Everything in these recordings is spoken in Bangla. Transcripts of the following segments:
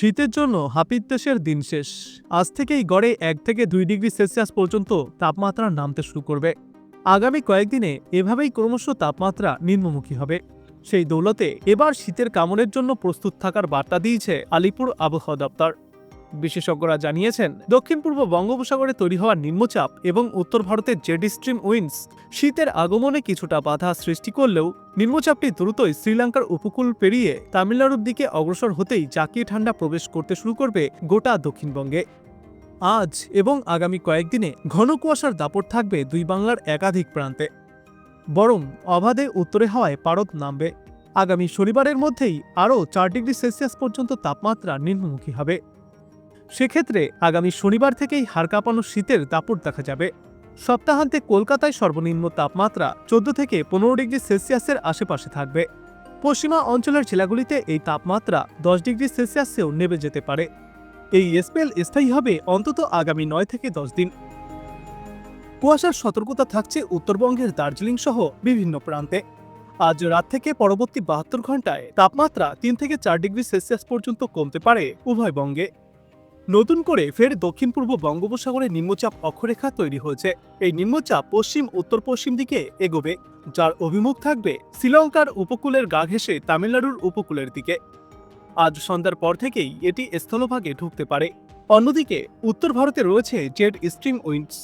শীতের জন্য হাপিত দেশের দিন শেষ। আজ থেকেই গড়ে এক থেকে দুই ডিগ্রি সেলসিয়াস পর্যন্ত তাপমাত্রা নামতে শুরু করবে। আগামী কয়েকদিনে এভাবেই ক্রমশ তাপমাত্রা নিম্নমুখী হবে। সেই দৌলতে এবার শীতের কামড়ের জন্য প্রস্তুত থাকার বার্তা দিয়েছে আলিপুর আবহাওয়া দপ্তর। বিশেষজ্ঞরা জানিয়েছেন দক্ষিণ পূর্ব বঙ্গোপসাগরে তৈরি হওয়া নিম্নচাপ এবং উত্তর ভারতের জেড স্ট্রিম উইন্ডস শীতের আগমনে কিছুটা বাধা সৃষ্টি করলেও নিম্নচাপটি দ্রুতই শ্রীলঙ্কার উপকূল পেরিয়ে তামিলনাড়ুর দিকে অগ্রসর হতেই জাকিয়ে ঠান্ডা প্রবেশ করতে শুরু করবে গোটা দক্ষিণবঙ্গে। আজ এবং আগামী কয়েকদিনে ঘন কুয়াশার দাপট থাকবে দুই বাংলার একাধিক প্রান্তে। বরং অবাধে উত্তরে হাওয়ায় পারদ নামবে। আগামী শনিবারের মধ্যেই আরও চার ডিগ্রি সেলসিয়াস পর্যন্ত তাপমাত্রা নিম্নমুখী হবে। সেক্ষেত্রে আগামী শনিবার থেকেই হাড় কাঁপানো শীতের দাপট দেখা যাবে। সপ্তাহান্তে কলকাতায় সর্বনিম্ন তাপমাত্রা চোদ্দ থেকে পনেরো ডিগ্রি সেলসিয়াসের আশেপাশে থাকবে। পশ্চিমা অঞ্চলের জেলাগুলিতে এই তাপমাত্রা দশ ডিগ্রি সেলসিয়াসেও নেমে যেতে পারে। এই স্পেল স্থায়ী হবে অন্তত আগামী নয় থেকে দশ দিন। কুয়াশার সতর্কতা থাকছে উত্তরবঙ্গের দার্জিলিং সহ বিভিন্ন প্রান্তে। আজ রাত থেকে পরবর্তী বাহাত্তর ঘন্টায় তাপমাত্রা তিন থেকে চার ডিগ্রি সেলসিয়াস পর্যন্ত কমতে পারে উভয় বঙ্গে নতুন করে ফের দক্ষিণ পূর্ব বঙ্গোপসাগরে নিম্নচাপ অক্ষরেখা তৈরি হয়েছে। এই নিম্নচাপ পশ্চিম উত্তর পশ্চিম দিকে এগোবে, যার অভিমুখ থাকবে শ্রীলঙ্কার উপকূলের গা ঘেঁষে তামিলনাড়ুর উপকূলের দিকে। আজ সন্ধ্যার পর থেকেই এটি স্থলভাগে ঢুকতে পারে। অন্যদিকে, উত্তর ভারতে রয়েছে জেড স্ট্রিম উইন্ডস,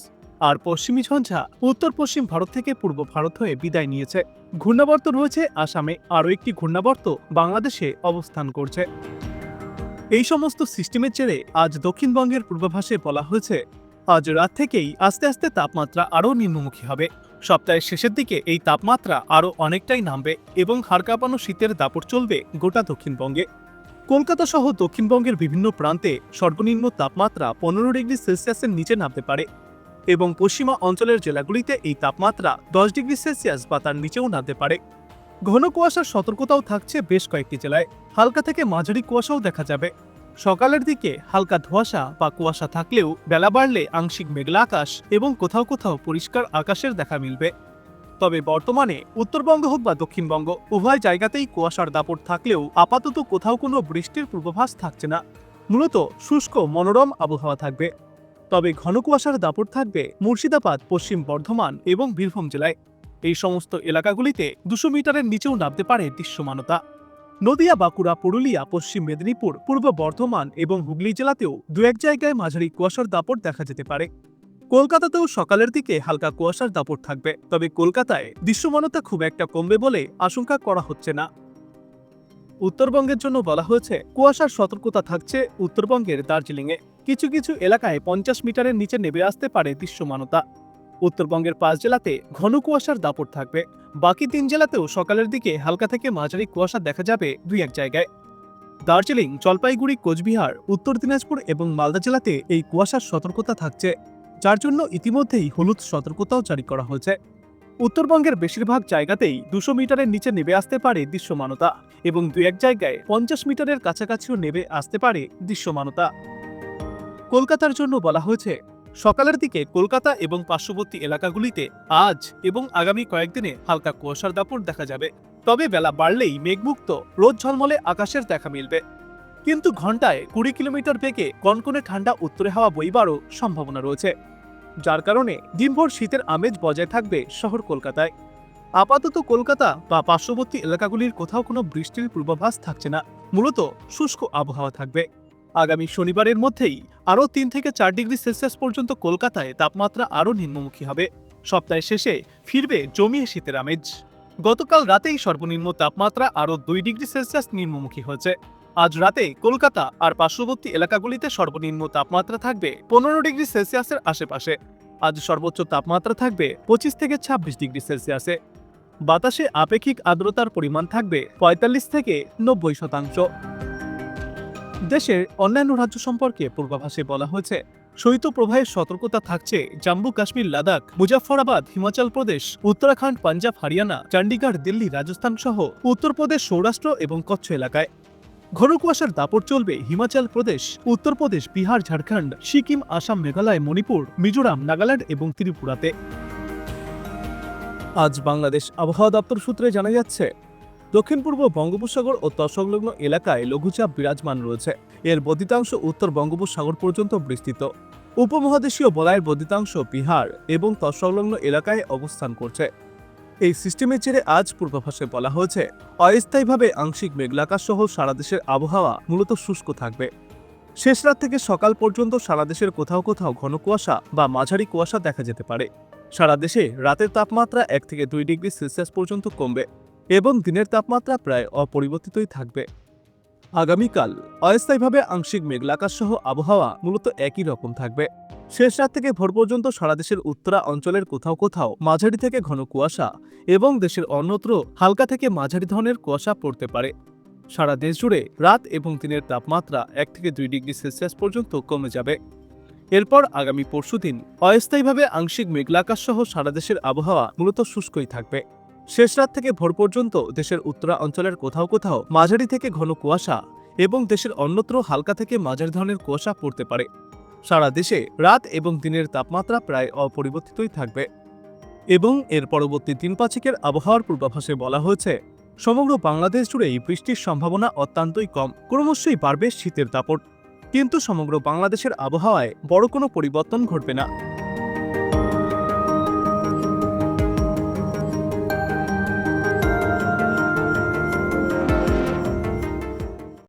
আর পশ্চিমী ঝঞ্ঝা উত্তর পশ্চিম ভারত থেকে পূর্ব ভারত হয়ে বিদায় নিয়েছে। ঘূর্ণাবর্ত রয়েছে আসামে, আরও একটি ঘূর্ণাবর্ত বাংলাদেশে অবস্থান করছে। এই সমস্ত সিস্টেমের জেরে আজ দক্ষিণবঙ্গের পূর্বাভাসে বলা হয়েছে, আজ রাত থেকেই আস্তে আস্তে তাপমাত্রা আরও নিম্নমুখী হবে। সপ্তাহের শেষের দিকে এই তাপমাত্রা আরও অনেকটাই নামবে এবং হাড়কাঁপানো শীতের দাপট চলবে গোটা দক্ষিণবঙ্গে। কলকাতা সহ দক্ষিণবঙ্গের বিভিন্ন প্রান্তে সর্বনিম্ন তাপমাত্রা পনেরো ডিগ্রি সেলসিয়াসের নিচে নামতে পারে এবং পশ্চিমা অঞ্চলের জেলাগুলিতে এই তাপমাত্রা দশ ডিগ্রি সেলসিয়াস বা তার নিচেও নামতে পারে। ঘন কুয়াশার সতর্কতাও থাকছে বেশ কয়েকটি জেলায়। হালকা থেকে মাঝারি কুয়াশাও দেখা যাবে। সকালের দিকে হালকা ধোঁয়াশা বা কুয়াশা থাকলেও বেলা বাড়লে আংশিক মেঘলা আকাশ এবং কোথাও কোথাও পরিষ্কার আকাশের দেখা মিলবে। তবে বর্তমানে উত্তরবঙ্গ হোক বা দক্ষিণবঙ্গ, উভয় জায়গাতেই কুয়াশার দাপট থাকলেও আপাতত কোথাও কোনো বৃষ্টির পূর্বাভাস থাকছে না। মূলত শুষ্ক, মনোরম আবহাওয়া থাকবে। তবে ঘন কুয়াশার দাপট থাকবে মুর্শিদাবাদ, পশ্চিম বর্ধমান এবং বীরভূম জেলায়। এই সমস্ত এলাকাগুলিতে দুশো মিটারের নিচেও নামতে পারে দৃশ্যমানতা। নদিয়া, বাঁকুড়া, পুরুলিয়া, পশ্চিম মেদিনীপুর, পূর্ব বর্ধমান এবং হুগলি জেলাতেও দু এক জায়গায় মাঝারি কুয়াশার দাপট দেখা যেতে পারে। কলকাতাতেও সকালের দিকে হালকা কুয়াশার দাপট থাকবে, তবে কলকাতায় দৃশ্যমানতা খুব একটা কমবে বলে আশঙ্কা করা হচ্ছে না। উত্তরবঙ্গের জন্য বলা হয়েছে, কুয়াশার সতর্কতা থাকছে উত্তরবঙ্গের দার্জিলিংয়ে। কিছু কিছু এলাকায় পঞ্চাশ মিটারের নিচে নেমে আসতে পারে দৃশ্যমানতা। উত্তরবঙ্গের পাঁচ জেলাতে ঘন কুয়াশার দাপট থাকবে। বাকি তিন জেলাতেও সকালের দিকে হালকা থেকে মাঝারি কুয়াশা দেখা যাবে দুই এক জায়গায়। দার্জিলিং, জলপাইগুড়ি, কোচবিহার, উত্তর দিনাজপুর এবং মালদা জেলাতে এই কুয়াশার সতর্কতা থাকছে, যার জন্য ইতিমধ্যেই হলুদ সতর্কতাও জারি করা হয়েছে। উত্তরবঙ্গের বেশিরভাগ জায়গাতেই দুশো মিটারের নিচে নেমে আসতে পারে দৃশ্যমানতা এবং দু এক জায়গায় পঞ্চাশ মিটারের কাছাকাছিও নেমে আসতে পারে দৃশ্যমানতা। কলকাতার জন্য বলা হয়েছে সকালের দিকে কলকাতা এবং পার্শ্ববর্তী এলাকাগুলিতে আজ এবং আগামী কয়েকদিনে হালকা কুয়াশার দাপট দেখা যাবে। তবে বেলা বাড়লেই মেঘমুক্ত, রোদ ঝলমলে আকাশের দেখা মিলবে। কিন্তু ঘন্টায় কুড়ি কিলোমিটার বেগে কনকনে ঠান্ডা উত্তরে হাওয়া বইবারও সম্ভাবনা রয়েছে। যার কারণে দিনভর শীতের আমেজ বজায় থাকবে শহর কলকাতায়। আপাতত কলকাতা বা পার্শ্ববর্তী এলাকাগুলির কোথাও কোনো বৃষ্টির পূর্বাভাস থাকছে না। মূলত শুষ্ক আবহাওয়া থাকবে। আগামী শনিবারের মধ্যেই আরও তিন থেকে চার ডিগ্রি সেলসিয়াস পর্যন্ত কলকাতায় তাপমাত্রা আরও নিম্নমুখী হবে। সপ্তাহের শেষে ফিরবে জমিয়ে শীতের আমেজ। গতকাল রাতেই সর্বনিম্ন তাপমাত্রা আরও দুই ডিগ্রি সেলসিয়াস নিম্নমুখী হয়েছে। আজ রাতে কলকাতা আর পার্শ্ববর্তী এলাকাগুলিতে সর্বনিম্ন তাপমাত্রা থাকবে পনেরো ডিগ্রি সেলসিয়াসের আশেপাশে। আজ সর্বোচ্চ তাপমাত্রা থাকবে পঁচিশ থেকে ছাব্বিশ ডিগ্রি সেলসিয়াসে। বাতাসে আপেক্ষিক আর্দ্রতার পরিমাণ থাকবে পঁয়তাল্লিশ থেকে নব্বই শতাংশ। দেশের অন্যান্য রাজ্য সম্পর্কে পূর্বাভাসে বলা হয়েছে শৈত্যপ্রবাহের সতর্কতা থাকছে জম্মু কাশ্মীর, লাদাখ, মুজাফফরাবাদ, হিমাচল প্রদেশ, উত্তরাখণ্ড, পাঞ্জাব, হরিয়ানা, চণ্ডীগড়, দিল্লি, রাজস্থান সহ উত্তরপ্রদেশ, সৌরাষ্ট্র এবং কচ্ছ এলাকায়। ঘন কুয়াশার দাপট চলবে হিমাচল প্রদেশ, উত্তরপ্রদেশ, বিহার, ঝাড়খণ্ড, সিকিম, আসাম, মেঘালয়, মণিপুর, মিজোরাম, নাগাল্যান্ড এবং ত্রিপুরাতে। আজ বাংলাদেশ আবহাওয়া দপ্তর সূত্রে জানা যাচ্ছে দক্ষিণ পূর্ব বঙ্গোপসাগর ও তৎসংলগ্ন এলাকায় লঘুচাপ বিরাজমান রয়েছে। এর বদ্ধিতাংশ উত্তর বঙ্গোপসাগর পর্যন্ত বিস্তৃত। উপমহাদেশীয় বলয়ের বদ্ধিতাংশ বিহার এবং তৎসংলগ্ন এলাকায় অবস্থান করছে। এই সিস্টেমের জেরে আজ পূর্বাভাসে বলা হয়েছে, অস্থায়ীভাবে আংশিক মেঘলাকাশ সহ সারা দেশের আবহাওয়া মূলত শুষ্ক থাকবে। শেষ রাত থেকে সকাল পর্যন্ত সারা দেশের কোথাও কোথাও ঘন কুয়াশা বা মাঝারি কুয়াশা দেখা যেতে পারে। সারা দেশে রাতের তাপমাত্রা এক থেকে দুই ডিগ্রি সেলসিয়াস পর্যন্ত কমবে। এবং দিনের তাপমাত্রা প্রায় অপরিবর্তিতই থাকবে। আগামীকাল অস্থায়ীভাবে আংশিক মেঘলাকাশ সহ আবহাওয়া মূলত একই রকম থাকবে। শেষ রাত থেকে ভোর পর্যন্ত সারা দেশের উত্তরা অঞ্চলের কোথাও কোথাও মাঝারি থেকে ঘন কুয়াশা এবং দেশের অন্যত্র হালকা থেকে মাঝারি ধরনের কুয়াশা পড়তে পারে। সারা দেশ জুড়ে রাত এবং দিনের তাপমাত্রা এক থেকে দুই ডিগ্রি সেলসিয়াস পর্যন্ত কমে যাবে। এরপর আগামী পরশুদিন অস্থায়ীভাবে আংশিক মেঘলাকাশ সহ সারা দেশের আবহাওয়া মূলত শুষ্কই থাকবে। শেষ রাত থেকে ভোর পর্যন্ত দেশের উত্তরা অঞ্চলের কোথাও কোথাও মাঝারি থেকে ঘন কুয়াশা এবং দেশের অন্যত্র হালকা থেকে মাঝারি ধরনের কুয়াশা পড়তে পারে। সারা দেশে রাত এবং দিনের তাপমাত্রা প্রায় অপরিবর্তিতই থাকবে। এবং এর পরবর্তী দিন পাঁচেকের আবহাওয়ার পূর্বাভাসে বলা হয়েছে, সমগ্র বাংলাদেশ জুড়েই বৃষ্টির সম্ভাবনা অত্যন্তই কম। ক্রমশই বাড়বে শীতের দাপট। কিন্তু সমগ্র বাংলাদেশের আবহাওয়ায় বড় কোনো পরিবর্তন ঘটবে না।